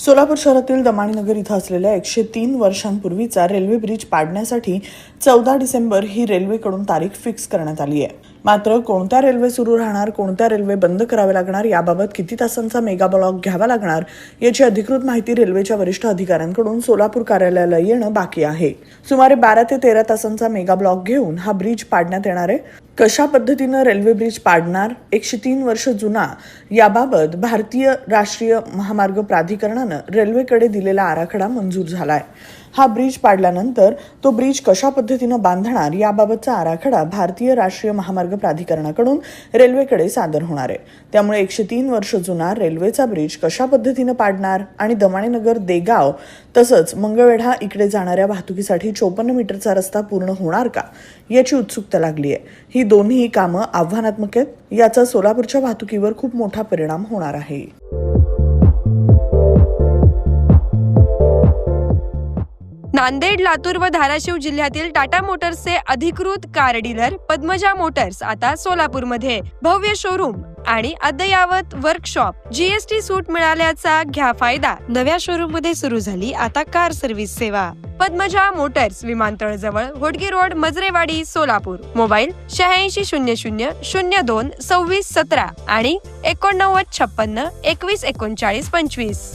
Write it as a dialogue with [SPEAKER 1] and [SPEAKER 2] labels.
[SPEAKER 1] सोलापूर शहरातील दमाणीनगर इथं असलेल्या एकशे तीन वर्षांपूर्वीचा रेल्वे ब्रिज पाडण्यासाठी चौदा डिसेंबर ही रेल्वेकडून तारीख फिक्स करण्यात आली आहे. मात्र कोणत्या रेल्वे सुरू राहणार कोणत्या रेल्वे बंद कराव्या लागणार याबाबत किती तासांचा मेगा ब्लॉक घ्यावा लागणार याची अधिकृत माहिती रेल्वेच्या वरिष्ठ अधिकाऱ्यांकडून सोलापूर कार्यालयाला येणं बाकी आहे. सुमारे बारा ते तेरा तासांचा मेगा ब्लॉक घेऊन हा ब्रिज पाडण्यात येणार आहे. कशा पद्धतीनं रेल्वे ब्रिज पाडणार एकशे तीन वर्ष जुना याबाबत भारतीय राष्ट्रीय महामार्ग प्राधिकरणानं रेल्वेकडे दिलेला आराखडा मंजूर झालाय. हा ब्रिज पाडल्यानंतर तो ब्रिज कशा पद्धतीनं बांधणार याबाबतचा आराखडा भारतीय राष्ट्रीय महामार्ग प्राधिकरणाकडून रेल्वेकडे सादर होणार आहे. त्यामुळे एकशे तीन वर्ष जुना रेल्वेचा ब्रिज कशा पद्धतीनं पाडणार आणि दमाणेनगर देगाव तसंच मंगळवेढा इकडे जाणाऱ्या वाहतुकीसाठी चोपन्न मीटरचा रस्ता पूर्ण होणार का याची उत्सुकता लागली आहे ही दोन्ही कामं आव्हानात्मक आहेत. याचा सोलापूरच्या वाहतुकीवर खूप मोठा परिणाम होणार आहे.
[SPEAKER 2] नांदेड लातूर व धाराशिव जिल्ह्यातील टाटा मोटर्सचे अधिकृत कार डीलर पद्मजा मोटर्स आता सोलापूरमध्ये. भव्य शोरूम आणि अद्ययावत वर्कशॉप जीएसटी सूट मिळाल्याचा घ्या फायदा. नव्या शोरूममध्ये सुरू झाली आता कार सर्व्हिस सेवा. पद्मजा मोटर्स विमानतळ जवळ होडगी रोड मजरेवाडी सोलापूर. मोबाईल शहाऐंशी शून्य शून्य शून्य दोन सव्वीस सतरा आणि एकोणनव्वद छप्पन्न एकवीस एकोणचाळीस पंचवीस.